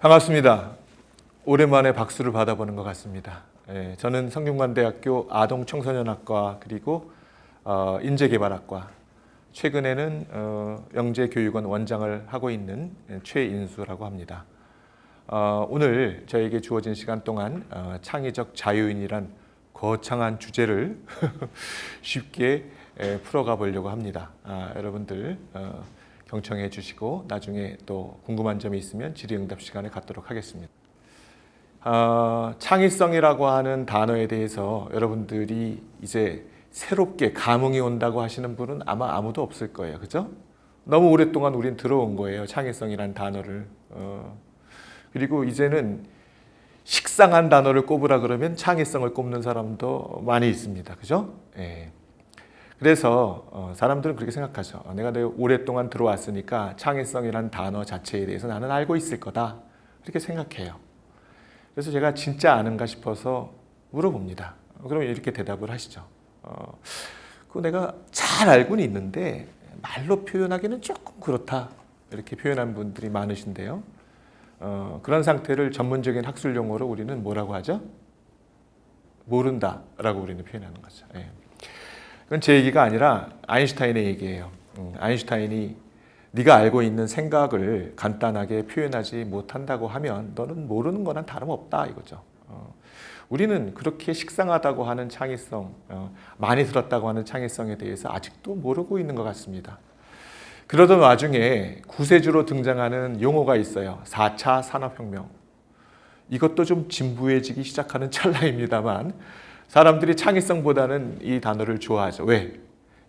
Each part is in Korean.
반갑습니다. 오랜만에 박수를 받아보는 것 같습니다. 예, 저는 성균관대학교 아동청소년학과 그리고 어, 인재개발학과 최근에는 어, 영재교육원 원장을 하고 있는 최인수라고 합니다. 어, 오늘 저에게 주어진 시간 동안 어, 창의적 자유인이란 거창한 주제를 쉽게 에, 풀어가 보려고 합니다. 아, 여러분들 어, 경청해 주시고 나중에 또 궁금한 점이 있으면 질의응답 시간을 갖도록 하겠습니다. 어, 창의성이라고 하는 단어에 대해서 여러분들이 이제 새롭게 감흥이 온다고 하시는 분은 아마 아무도 없을 거예요. 그죠? 너무 오랫동안 우린 들어온 거예요. 창의성이라는 단어를. 어, 그리고 이제는 식상한 단어를 꼽으라 그러면 창의성을 꼽는 사람도 많이 있습니다. 그죠? 예. 그래서 어, 사람들은 그렇게 생각하죠. 어, 내가 내가 오랫동안 들어왔으니까 창의성이라는 단어 자체에 대해서 나는 알고 있을 거다. 이렇게 생각해요. 그래서 제가 진짜 아는가 싶어서 물어봅니다. 어, 그러면 이렇게 대답을 하시죠. 어, 그 내가 잘 알고는 있는데 말로 표현하기는 조금 그렇다. 이렇게 표현한 분들이 많으신데요. 어, 그런 상태를 전문적인 학술 용어로 우리는 뭐라고 하죠? 모른다라고 우리는 표현하는 거죠. 예. 그건 제 얘기가 아니라 아인슈타인의 얘기예요. 음, 아인슈타인이 네가 알고 있는 생각을 간단하게 표현하지 못한다고 하면 너는 모르는 거랑 다름없다 이거죠. 어, 우리는 그렇게 식상하다고 하는 창의성, 어, 많이 들었다고 하는 창의성에 대해서 아직도 모르고 있는 것 같습니다. 그러던 와중에 구세주로 등장하는 용어가 있어요. 4차 산업혁명. 이것도 좀 진부해지기 시작하는 찰나입니다만 사람들이 창의성보다는 이 단어를 좋아하죠. 왜?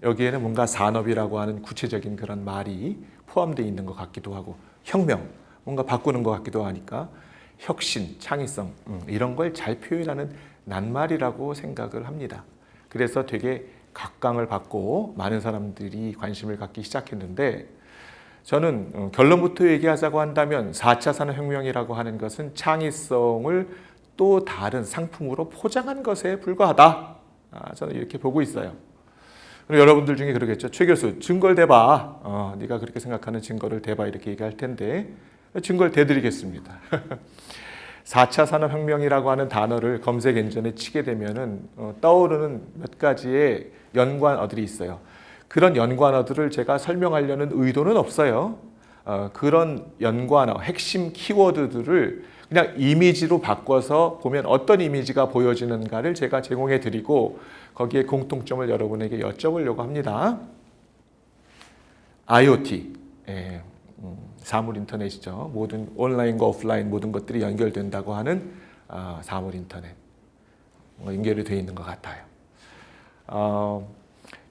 여기에는 뭔가 산업이라고 하는 구체적인 그런 말이 포함되어 있는 것 같기도 하고 혁명, 뭔가 바꾸는 것 같기도 하니까 혁신, 창의성 음, 이런 걸 잘 표현하는 낱말이라고 생각을 합니다. 그래서 되게 각광을 받고 많은 사람들이 관심을 갖기 시작했는데 저는 어, 결론부터 얘기하자고 한다면 4차 산업혁명이라고 하는 것은 창의성을 또 다른 상품으로 포장한 것에 불과하다. 아, 저는 이렇게 보고 있어요. 그리고 여러분들 중에 그러겠죠. 최 교수, 증거를 대봐. 어, 네가 그렇게 생각하는 증거를 대봐. 이렇게 얘기할 텐데 증거를 대드리겠습니다. 4차 산업혁명이라고 하는 단어를 검색 엔진에 치게 되면은 어, 떠오르는 몇 가지의 연관어들이 있어요. 그런 연관어들을 제가 설명하려는 의도는 없어요. 어, 그런 연관어, 핵심 키워드들을 그냥 이미지로 바꿔서 보면 어떤 이미지가 보여지는가를 제가 제공해 드리고 거기에 공통점을 여러분에게 여쭤보려고 합니다. IoT, 예, 음, 사물 인터넷이죠. 모든 온라인과 오프라인 모든 것들이 연결된다고 하는 아, 사물 인터넷 연결이 되어 있는 것 같아요. 어,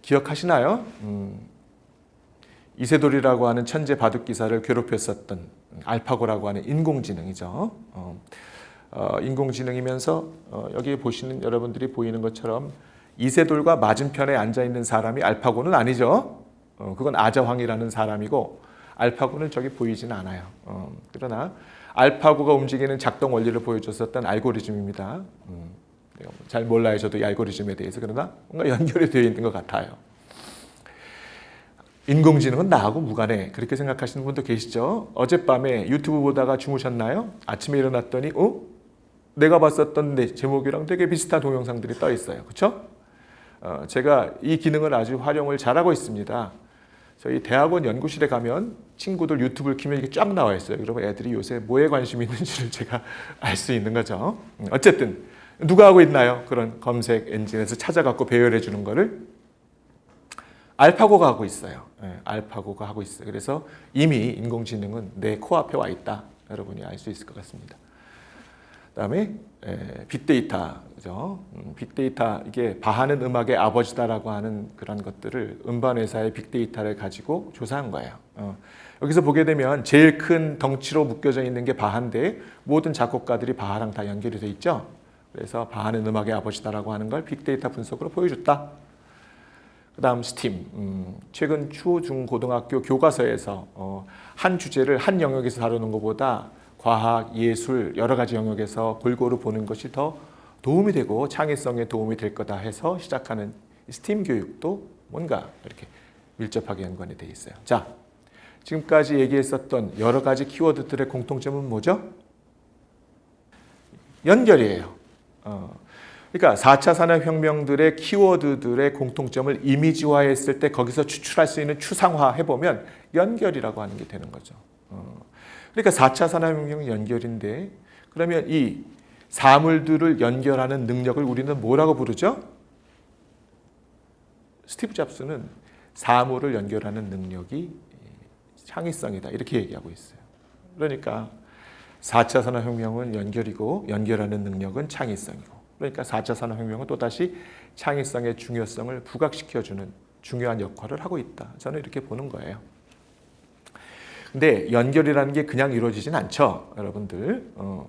기억하시나요? 음, 이세돌이라고 하는 천재 바둑 기사를 괴롭혔었던 알파고라고 하는 인공지능이죠. 어, 어, 인공지능이면서 어, 여기 보시는 여러분들이 보이는 것처럼 이세돌과 맞은편에 앉아 있는 사람이 알파고는 아니죠. 어, 그건 아자황이라는 사람이고 알파고는 저기 보이지는 않아요. 어, 그러나 알파고가 움직이는 작동 원리를 보여줬었던 알고리즘입니다. 음, 뭐잘 몰라요. 저도 이 알고리즘에 대해서 그러나 뭔가 연결이 되어 있는 것 같아요. 인공지능은 나하고 무관해 그렇게 생각하시는 분도 계시죠. 어젯밤에 유튜브 보다가 주무셨나요? 아침에 일어났더니 어? 내가 봤었던 내 제목이랑 되게 비슷한 동영상들이 떠 있어요. 그렇죠? 어, 제가 이 기능을 아주 활용을 잘하고 있습니다. 저희 대학원 연구실에 가면 친구들 유튜브를 키면 이게 쫙 나와 있어요. 그러면 애들이 요새 뭐에 관심이 있는지를 제가 알 수 있는 거죠. 음, 어쨌든 누가 하고 있나요? 그런 검색 엔진에서 찾아갖고 배열해 주는 거를 알파고가 하고 있어요. 예, 알파고가 하고 있어요. 그래서 이미 인공지능은 내 코앞에 와 있다. 여러분이 알 수 있을 것 같습니다. 그다음에 에, 빅데이터죠. 음, 빅데이터 이게 바하는 음악의 아버지다라고 하는 그런 것들을 음반 회사의 빅데이터를 가지고 조사한 거예요. 어, 여기서 보게 되면 제일 큰 덩치로 묶여져 있는 게 바하인데 모든 작곡가들이 바하랑 다 연결이 돼 있죠. 그래서 바하는 음악의 아버지다라고 하는 걸 빅데이터 분석으로 보여줬다. 그다음 스팀 음, 최근 초, 중, 고등학교 교과서에서 어, 한 주제를 한 영역에서 다루는 것보다 과학, 예술 여러 가지 영역에서 골고루 보는 것이 더 도움이 되고 창의성에 도움이 될 거다 해서 시작하는 스팀 교육도 뭔가 이렇게 밀접하게 연관이 돼 있어요. 자, 지금까지 얘기했었던 여러 가지 키워드들의 공통점은 뭐죠? 연결이에요. 어. 그러니까 4차 산업혁명들의 키워드들의 공통점을 이미지화했을 때 거기서 추출할 수 있는 추상화 해보면 연결이라고 하는 게 되는 거죠. 어. 그러니까 4차 산업혁명은 연결인데 그러면 이 사물들을 연결하는 능력을 우리는 뭐라고 부르죠? 스티브 잡스는 사물을 연결하는 능력이 창의성이다 이렇게 얘기하고 있어요. 그러니까 4차 산업혁명은 연결이고 연결하는 능력은 창의성이고 그러니까 4차 산업혁명은 또다시 창의성의 중요성을 부각시켜주는 중요한 역할을 하고 있다. 저는 이렇게 보는 거예요. 근데 연결이라는 게 그냥 이루어지진 않죠. 여러분들. 어,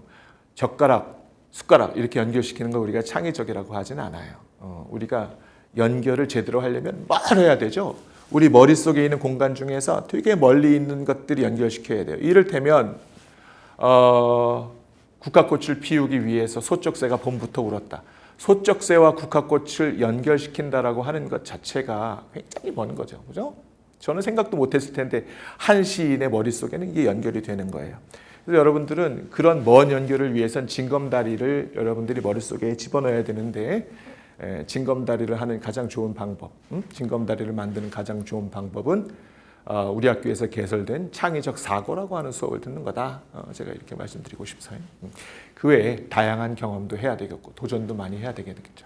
젓가락, 숟가락 이렇게 연결시키는 걸 우리가 창의적이라고 하진 않아요. 어, 우리가 연결을 제대로 하려면 뭘 해야 되죠? 우리 머릿속에 있는 공간 중에서 되게 멀리 있는 것들이 연결시켜야 돼요. 이를테면 어, 국화꽃을 피우기 위해서 소쩍새가 봄부터 울었다. 소쩍새와 국화꽃을 연결시킨다라고 하는 것 자체가 굉장히 먼 거죠. 그죠? 저는 생각도 못했을 텐데 한 시인의 머릿속에는 이게 연결이 되는 거예요. 그래서 여러분들은 그런 먼 연결을 위해선 징검다리를 여러분들이 머릿속에 집어넣어야 되는데 에, 징검다리를 하는 가장 좋은 방법, 음? 징검다리를 만드는 가장 좋은 방법은 어, 우리 학교에서 개설된 창의적 사고라고 하는 수업을 듣는 거다. 어, 제가 이렇게 말씀드리고 싶어요. 음. 그 외에 다양한 경험도 해야 되겠고 도전도 많이 해야 되겠죠.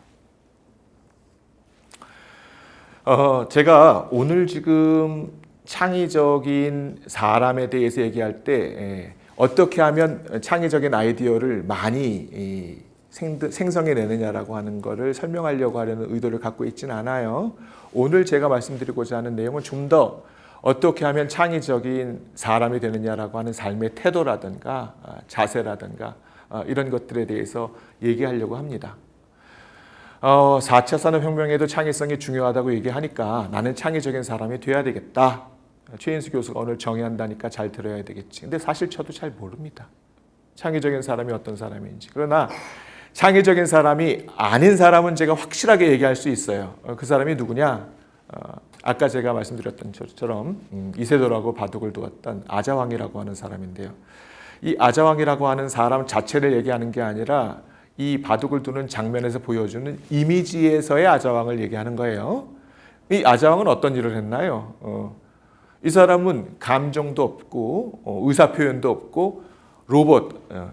어, 제가 오늘 지금 창의적인 사람에 대해서 얘기할 때 에, 어떻게 하면 창의적인 아이디어를 많이 생성해내느냐라고 하는 것을 설명하려고 하려는 의도를 갖고 있지는 않아요. 오늘 제가 말씀드리고자 하는 내용은 좀더 어떻게 하면 창의적인 사람이 되느냐라고 하는 삶의 태도라든가 아, 자세라든가 아, 이런 것들에 대해서 얘기하려고 합니다. 어, 4차 산업혁명에도 창의성이 중요하다고 얘기하니까 나는 창의적인 사람이 돼야 되겠다. 최인수 교수가 오늘 정의한다니까 잘 들어야 되겠지. 근데 사실 저도 잘 모릅니다. 창의적인 사람이 어떤 사람인지. 그러나 창의적인 사람이 아닌 사람은 제가 확실하게 얘기할 수 있어요. 어, 그 사람이 누구냐? 어, 아까 제가 말씀드렸던 것처럼 음, 이세돌하고 바둑을 두었던 아자왕이라고 하는 사람인데요. 이 아자왕이라고 하는 사람 자체를 얘기하는 게 아니라 이 바둑을 두는 장면에서 보여주는 이미지에서의 아자왕을 얘기하는 거예요. 이 아자왕은 어떤 일을 했나요? 어, 이 사람은 감정도 없고 어, 의사 표현도 없고 로봇 어,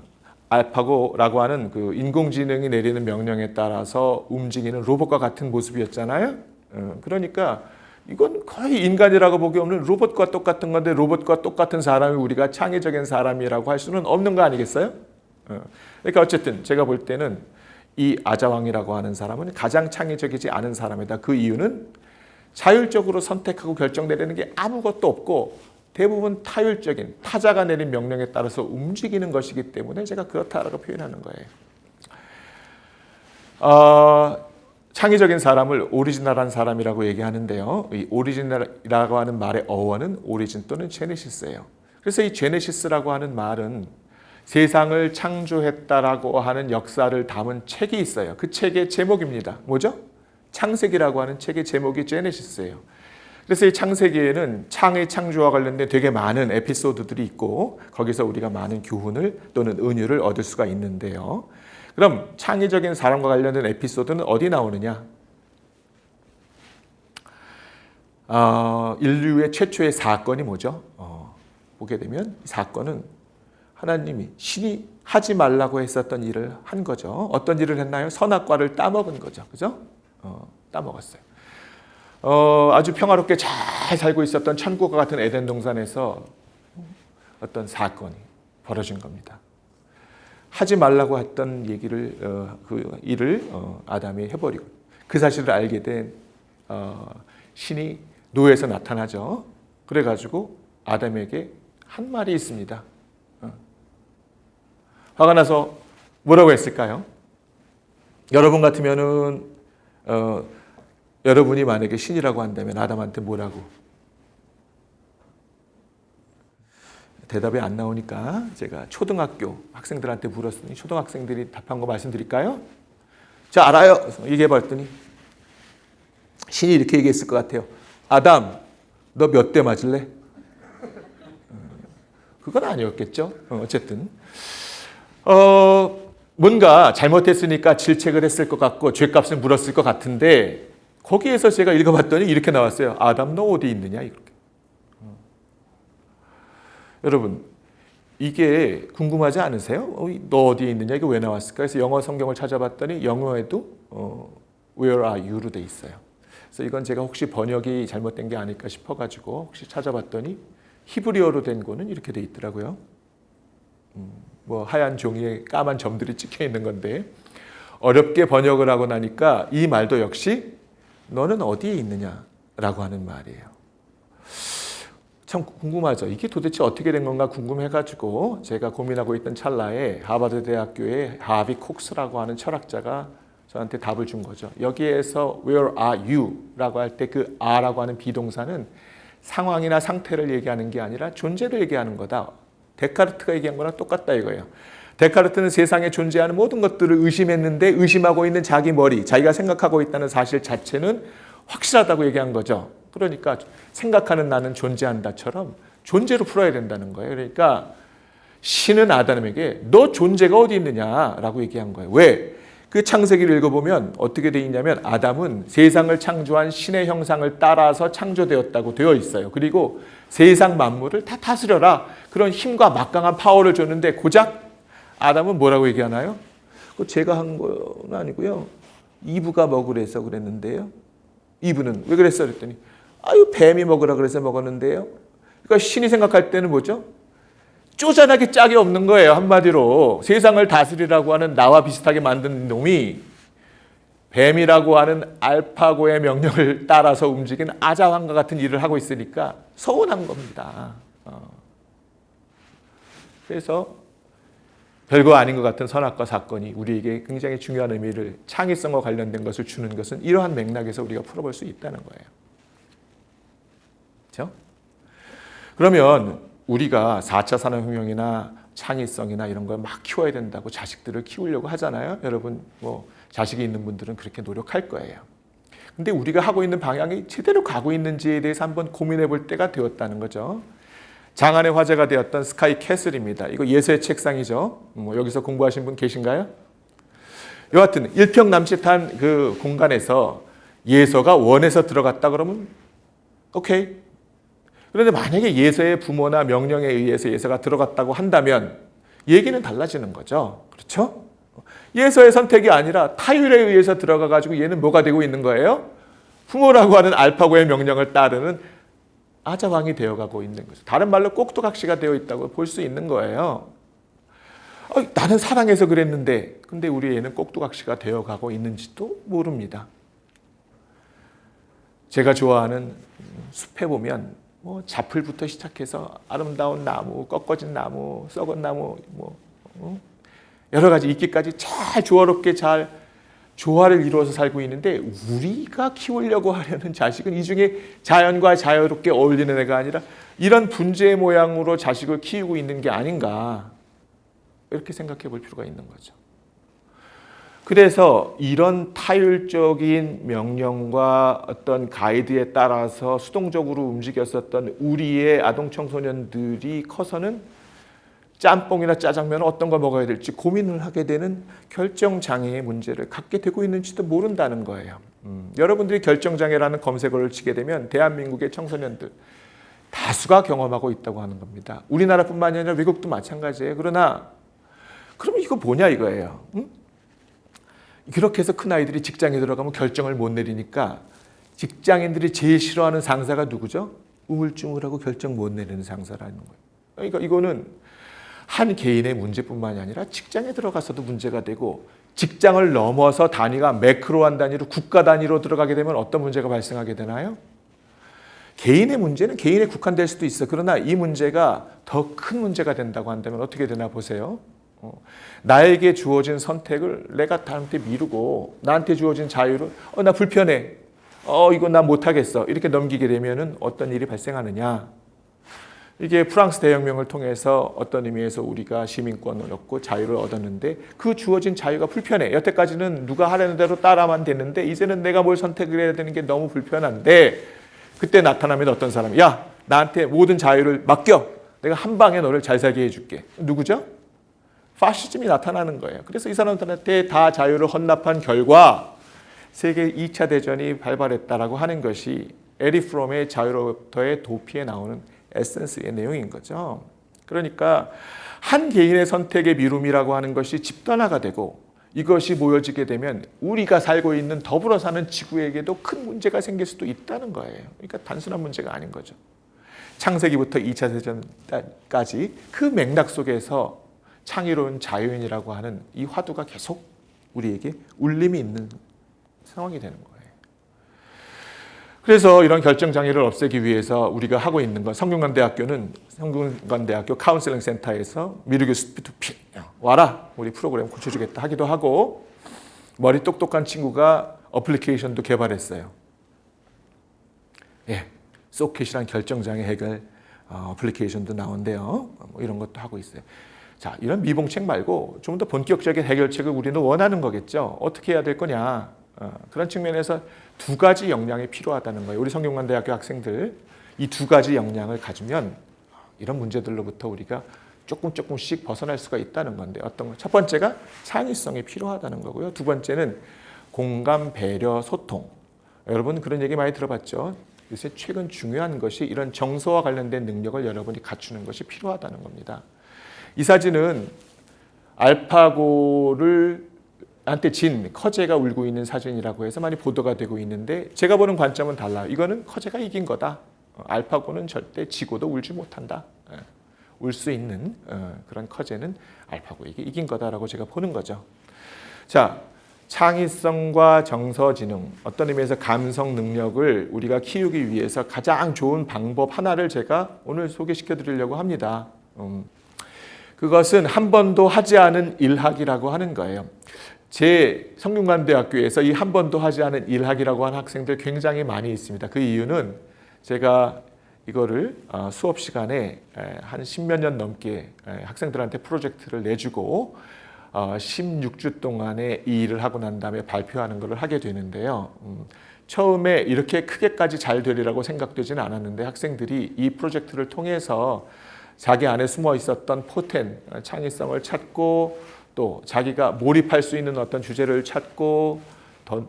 알파고라고 하는 그 인공지능이 내리는 명령에 따라서 움직이는 로봇과 같은 모습이었잖아요. 어, 그러니까 이건 거의 인간이라고 보기 없는 로봇과 똑같은 건데 로봇과 똑같은 사람이 우리가 창의적인 사람이라고 할 수는 없는 거 아니겠어요? 어, 그러니까 어쨌든 제가 볼 때는 이 아자왕이라고 하는 사람은 가장 창의적이지 않은 사람이다. 그 이유는 자율적으로 선택하고 결정 내리는 게 아무것도 없고 대부분 타율적인 타자가 내린 명령에 따라서 움직이는 것이기 때문에 제가 그렇다라고 표현하는 거예요. 어, 창의적인 사람을 오리지널한 사람이라고 얘기하는데요. 이 오리지널이라고 하는 말의 어원은 오리진 또는 제네시스예요. 그래서 이 제네시스라고 하는 말은 세상을 창조했다라고 하는 역사를 담은 책이 있어요. 그 책의 제목입니다. 뭐죠? 창세기라고 하는 책의 제목이 제네시스예요. 그래서 이 창세기에는 창의 창조와 관련된 되게 많은 에피소드들이 있고 거기서 우리가 많은 교훈을 또는 은유를 얻을 수가 있는데요. 그럼 창의적인 사람과 관련된 에피소드는 어디 나오느냐? 어, 인류의 최초의 사건이 뭐죠? 어, 보게 되면 이 사건은 하나님이 신이 하지 말라고 했었던 일을 한 거죠. 어떤 일을 했나요? 선악과를 따먹은 거죠. 그죠? 어, 따먹었어요. 어, 아주 평화롭게 잘 살고 있었던 천국과 같은 에덴 동산에서 어떤 사건이 벌어진 겁니다. 하지 말라고 했던 얘기를 어, 그 일을 어, 아담이 해버리고 그 사실을 알게 된 어, 신이 노예에서 나타나죠. 그래가지고 아담에게 한 말이 있습니다. 어. 화가 나서 뭐라고 했을까요? 여러분 같으면은 어, 여러분이 만약에 신이라고 한다면 아담한테 뭐라고? 대답이 안 나오니까 제가 초등학교 학생들한테 물었으니 초등학생들이 답한 거 말씀드릴까요? 자 알아요. 얘기해 봤더니 신이 이렇게 얘기했을 것 같아요. 아담, 너 몇 대 맞을래? 그건 아니었겠죠. 어, 어쨌든 어, 뭔가 잘못했으니까 질책을 했을 것 같고 죄값을 물었을 것 같은데 거기에서 제가 읽어봤더니 이렇게 나왔어요. 아담 너 어디 있느냐 이렇게. 어. 여러분 이게 궁금하지 않으세요? 어, 너 어디에 있느냐 이게 왜 나왔을까? 그래서 영어 성경을 찾아봤더니 영어에도 어, Where are you로 돼 있어요. 그래서 이건 제가 혹시 번역이 잘못된 게 아닐까 싶어가지고 혹시 찾아봤더니 히브리어로 된 거는 이렇게 돼 있더라고요. 음, 뭐 하얀 종이에 까만 점들이 찍혀 있는 건데 어렵게 번역을 하고 나니까 이 말도 역시 너는 어디에 있느냐라고 하는 말이에요. 참 궁금하죠. 이게 도대체 어떻게 된 건가 궁금해가지고 제가 고민하고 있던 찰나에 하버드 대학교의 하비 콕스라고 하는 철학자가 저한테 답을 준 거죠. 여기에서 where are you?라고 할 때 그 are라고 하는 비동사는 상황이나 상태를 얘기하는 게 아니라 존재를 얘기하는 거다. 데카르트가 얘기한 거랑 똑같다 이거예요. 데카르트는 세상에 존재하는 모든 것들을 의심했는데 의심하고 있는 자기 머리, 자기가 생각하고 있다는 사실 자체는 확실하다고 얘기한 거죠. 그러니까 생각하는 나는 존재한다처럼 존재로 풀어야 된다는 거예요. 그러니까 신은 아담에게 너 존재가 어디 있느냐라고 얘기한 거예요. 왜? 그 창세기를 읽어보면 어떻게 돼 있냐면 아담은 세상을 창조한 신의 형상을 따라서 창조되었다고 되어 있어요. 그리고 세상 만물을 다 다스려라. 그런 힘과 막강한 파워를 줬는데 고작 아담은 뭐라고 얘기하나요? 그 제가 한 건 아니고요. 이브가 먹으래서 그랬는데요. 이브는 왜 그랬어? 그랬더니 아유 뱀이 먹으라 그래서 먹었는데요. 그러니까 신이 생각할 때는 뭐죠? 쪼잔하게 짝이 없는 거예요. 한마디로 세상을 다스리라고 하는 나와 비슷하게 만든 놈이 뱀이라고 하는 알파고의 명령을 따라서 움직이는 아자왕과 같은 일을 하고 있으니까 서운한 겁니다. 어. 그래서 별거 아닌 것 같은 선악과 사건이 우리에게 굉장히 중요한 의미를 창의성과 관련된 것을 주는 것은 이러한 맥락에서 우리가 풀어볼 수 있다는 거예요. 그렇죠? 그러면 우리가 4차 산업혁명이나 창의성이나 이런 걸 막 키워야 된다고 자식들을 키우려고 하잖아요. 여러분 뭐 자식이 있는 분들은 그렇게 노력할 거예요. 근데 우리가 하고 있는 방향이 제대로 가고 있는지에 대해서 한번 고민해 볼 때가 되었다는 거죠. 장안의 화제가 되었던 스카이 캐슬입니다. 이거 예서의 책상이죠. 뭐 여기서 공부하신 분 계신가요? 여하튼 일평남짓한 그 공간에서 예서가 원에서 들어갔다 그러면 오케이. 그런데 만약에 예서의 부모나 명령에 의해서 예서가 들어갔다고 한다면 얘기는 달라지는 거죠. 그렇죠? 예서의 선택이 아니라 타율에 의해서 들어가 가지고 얘는 뭐가 되고 있는 거예요? 부모라고 하는 알파고의 명령을 따르는 아자 왕이 되어가고 있는 거죠. 다른 말로 꼭두각시가 되어 있다고 볼 수 있는 거예요. 어, 나는 사랑해서 그랬는데, 근데 우리 애는 꼭두각시가 되어가고 있는지도 모릅니다. 제가 좋아하는 숲에 보면 뭐 자풀부터 시작해서 아름다운 나무, 꺾어진 나무, 썩은 나무, 뭐 어? 여러 가지 있기까지 잘 조화롭게 잘 조화를 이루어서 살고 있는데 우리가 키우려고 하려는 자식은 이 중에 자연과 자유롭게 어울리는 애가 아니라 이런 분재의 모양으로 자식을 키우고 있는 게 아닌가 이렇게 생각해 볼 필요가 있는 거죠. 그래서 이런 타율적인 명령과 어떤 가이드에 따라서 수동적으로 움직였었던 우리의 아동 청소년들이 커서는 짬뽕이나 짜장면 어떤 걸 먹어야 될지 고민을 하게 되는 결정 장애의 문제를 갖게 되고 있는지도 모른다는 거예요. 음, 여러분들이 결정 장애라는 검색어를 치게 되면 대한민국의 청소년들 다수가 경험하고 있다고 하는 겁니다. 우리나라뿐만이 아니라 외국도 마찬가지예요. 그러나 그러면 이거 뭐냐 이거예요. 응? 그렇게 해서 큰 아이들이 직장에 들어가면 결정을 못 내리니까 직장인들이 제일 싫어하는 상사가 누구죠? 우물쭈물하고 결정 못 내리는 상사라는 거예요. 그러니까 이거는 한 개인의 문제뿐만이 아니라 직장에 들어가서도 문제가 되고 직장을 넘어서 단위가 매크로한 단위로 국가 단위로 들어가게 되면 어떤 문제가 발생하게 되나요? 개인의 문제는 개인에 국한될 수도 있어. 그러나 이 문제가 더 큰 문제가 된다고 한다면 어떻게 되나 보세요. 어, 나에게 주어진 선택을 내가 나한테 미루고 나한테 주어진 자유를 어, 나 불편해. 어, 이거 나 못하겠어. 이렇게 넘기게 되면은 어떤 일이 발생하느냐. 이게 프랑스 대혁명을 통해서 어떤 의미에서 우리가 시민권을 얻고 자유를 얻었는데 그 주어진 자유가 불편해. 여태까지는 누가 하려는 대로 따라만 됐는데 이제는 내가 뭘 선택을 해야 되는 게 너무 불편한데 그때 나타나면 어떤 사람이 야 나한테 모든 자유를 맡겨. 내가 한 방에 너를 잘 살게 해줄게. 누구죠? 파시즘이 나타나는 거예요. 그래서 이 사람들한테 다 자유를 헌납한 결과 세계 2차 대전이 발발했다라고 하는 것이 에리 프롬의 자유로부터의 도피에 나오는 에센스의 내용인 거죠. 그러니까 한 개인의 선택의 미룸이라고 하는 것이 집단화가 되고 이것이 모여지게 되면 우리가 살고 있는 더불어 사는 지구에게도 큰 문제가 생길 수도 있다는 거예요. 그러니까 단순한 문제가 아닌 거죠. 창세기부터 2차 대전까지 그 맥락 속에서 창의로운 자유인이라고 하는 이 화두가 계속 우리에게 울림이 있는 상황이 되는 거예요. 그래서 이런 결정 장애를 없애기 위해서 우리가 하고 있는 건 성균관대학교는 성균관대학교 카운슬링 센터에서 미르교 스피투피 와라 우리 프로그램 고쳐주겠다 하기도 하고 머리 똑똑한 친구가 어플리케이션도 개발했어요. 예, 소켓이란 결정 장애 해결 어, 어플리케이션도 나온대요. 뭐 이런 것도 하고 있어요. 자, 이런 미봉책 말고 좀 더 본격적인 해결책을 우리는 원하는 거겠죠. 어떻게 해야 될 거냐. 어, 그런 측면에서 두 가지 역량이 필요하다는 거예요. 우리 성균관대학교 학생들 이 두 가지 역량을 가지면 이런 문제들로부터 우리가 조금 조금씩 벗어날 수가 있다는 건데 어떤 거? 첫 번째가 창의성이 필요하다는 거고요. 두 번째는 공감, 배려, 소통. 여러분 그런 얘기 많이 들어봤죠. 요새 최근 중요한 것이 이런 정서와 관련된 능력을 여러분이 갖추는 것이 필요하다는 겁니다. 이 사진은 알파고를 한테 진 커제가 울고 있는 사진이라고 해서 많이 보도가 되고 있는데 제가 보는 관점은 달라요. 이거는 커제가 이긴 거다. 어, 알파고는 절대 지고도 울지 못한다. 예. 울수 있는 어, 그런 커제는 알파고에게 이긴 거다라고 제가 보는 거죠. 자, 창의성과 정서지능, 어떤 의미에서 감성 능력을 우리가 키우기 위해서 가장 좋은 방법 하나를 제가 오늘 소개시켜 드리려고 합니다. 음, 그것은 한 번도 하지 않은 일학이라고 하는 거예요. 제 성균관대학교에서 이 한 번도 하지 않은 일학이라고 하는 학생들 굉장히 많이 있습니다. 그 이유는 제가 이거를 어, 수업 시간에 한 십몇 년 넘게 학생들한테 프로젝트를 내주고 16주 어, 동안의 이 일을 하고 난 다음에 발표하는 것을 하게 되는데요. 음, 처음에 이렇게 크게까지 잘 되리라고 생각되지는 않았는데 학생들이 이 프로젝트를 통해서 자기 안에 숨어 있었던 포텐, 창의성을 찾고 또 자기가 몰입할 수 있는 어떤 주제를 찾고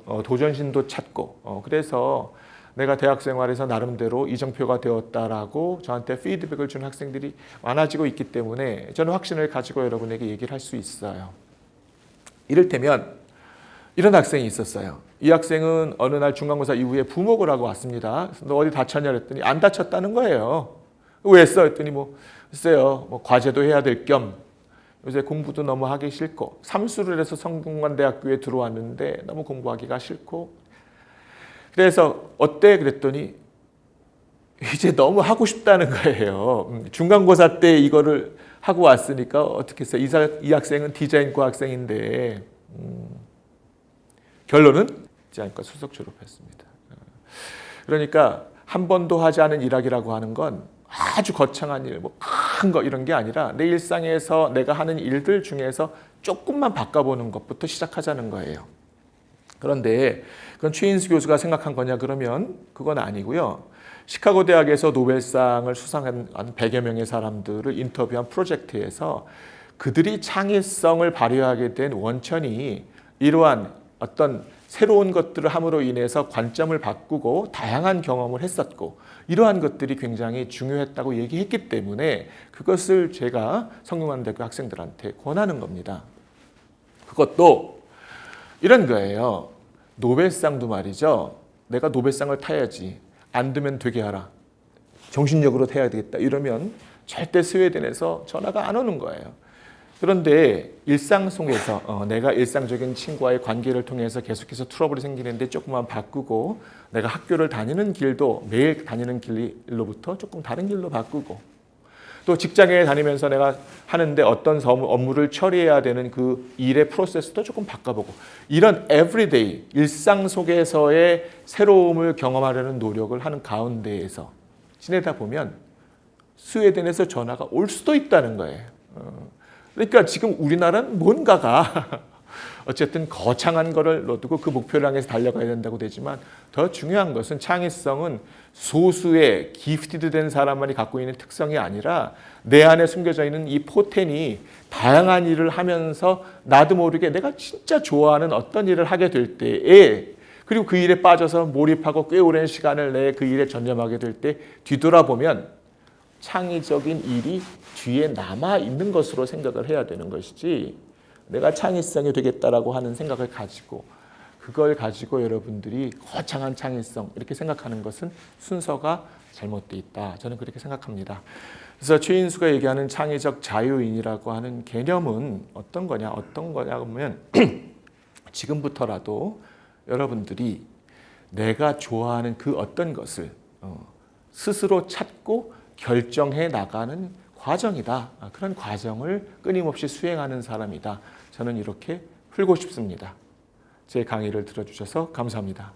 어, 도전심도 찾고 어, 그래서 내가 대학 생활에서 나름대로 이정표가 되었다라고 저한테 피드백을 준 학생들이 많아지고 있기 때문에 저는 확신을 가지고 여러분에게 얘기를 할 수 있어요. 이를테면 이런 학생이 있었어요. 이 학생은 어느 날 중간고사 이후에 부목을 하고 왔습니다. 너 어디 다쳤냐 그랬더니 안 다쳤다는 거예요. 왜 했어? 했더니 뭐 글쎄요. 뭐 과제도 해야 될 겸 요새 공부도 너무 하기 싫고 삼수를 해서 성균관대학교에 들어왔는데 너무 공부하기가 싫고 그래서 어때 그랬더니 이제 너무 하고 싶다는 거예요. 음, 중간고사 때 이거를 하고 왔으니까 어떻게 사, 이 학생은 디자인과 학생인데 음, 결론은 디자인과 수석 졸업했습니다. 어, 그러니까 한 번도 하지 않은 일학이라고 하는 건 아주 거창한 일, 뭐 큰 거 이런 게 아니라 내 일상에서 내가 하는 일들 중에서 조금만 바꿔보는 것부터 시작하자는 거예요. 그런데 그건 최인수 교수가 생각한 거냐 그러면 그건 아니고요. 시카고 대학에서 노벨상을 수상한 한 100여 명의 사람들을 인터뷰한 프로젝트에서 그들이 창의성을 발휘하게 된 원천이 이러한 어떤 새로운 것들을 함으로 인해서 관점을 바꾸고 다양한 경험을 했었고 이러한 것들이 굉장히 중요했다고 얘기했기 때문에 그것을 제가 성균관대학교 학생들한테 권하는 겁니다. 그것도 이런 거예요. 노벨상도 말이죠. 내가 노벨상을 타야지. 안 되면 되게 하라. 정신력으로 타야 되겠다. 이러면 절대 스웨덴에서 전화가 안 오는 거예요. 그런데 일상 속에서 어, 내가 일상적인 친구와의 관계를 통해서 계속해서 트러블이 생기는데 조금만 바꾸고 내가 학교를 다니는 길도 매일 다니는 길로부터 조금 다른 길로 바꾸고 또 직장에 다니면서 내가 하는데 어떤 업무를 처리해야 되는 그 일의 프로세스도 조금 바꿔보고 이런 에브리데이 일상 속에서의 새로움을 경험하려는 노력을 하는 가운데에서 지내다 보면 스웨덴에서 전화가 올 수도 있다는 거예요. 어. 그러니까 지금 우리나라는 뭔가가 어쨌든 거창한 거를 놓두고 그 목표를 향해서 달려가야 된다고 되지만 더 중요한 것은 창의성은 소수의 기프티드 된 사람만이 갖고 있는 특성이 아니라 내 안에 숨겨져 있는 이 포텐이 다양한 일을 하면서 나도 모르게 내가 진짜 좋아하는 어떤 일을 하게 될 때에 그리고 그 일에 빠져서 몰입하고 꽤 오랜 시간을 내 그 일에 전념하게 될 때 뒤돌아보면 창의적인 일이 뒤에 남아 있는 것으로 생각을 해야 되는 것이지 내가 창의성이 되겠다라고 하는 생각을 가지고 그걸 가지고 여러분들이 거창한 창의성 이렇게 생각하는 것은 순서가 잘못돼 있다. 저는 그렇게 생각합니다. 그래서 최인수가 얘기하는 창의적 자유인이라고 하는 개념은 어떤 거냐? 어떤 거냐 하면 지금부터라도 여러분들이 내가 좋아하는 그 어떤 것을 어, 스스로 찾고 결정해 나가는 과정이다. 아, 그런 과정을 끊임없이 수행하는 사람이다. 저는 이렇게 풀고 싶습니다. 제 강의를 들어주셔서 감사합니다.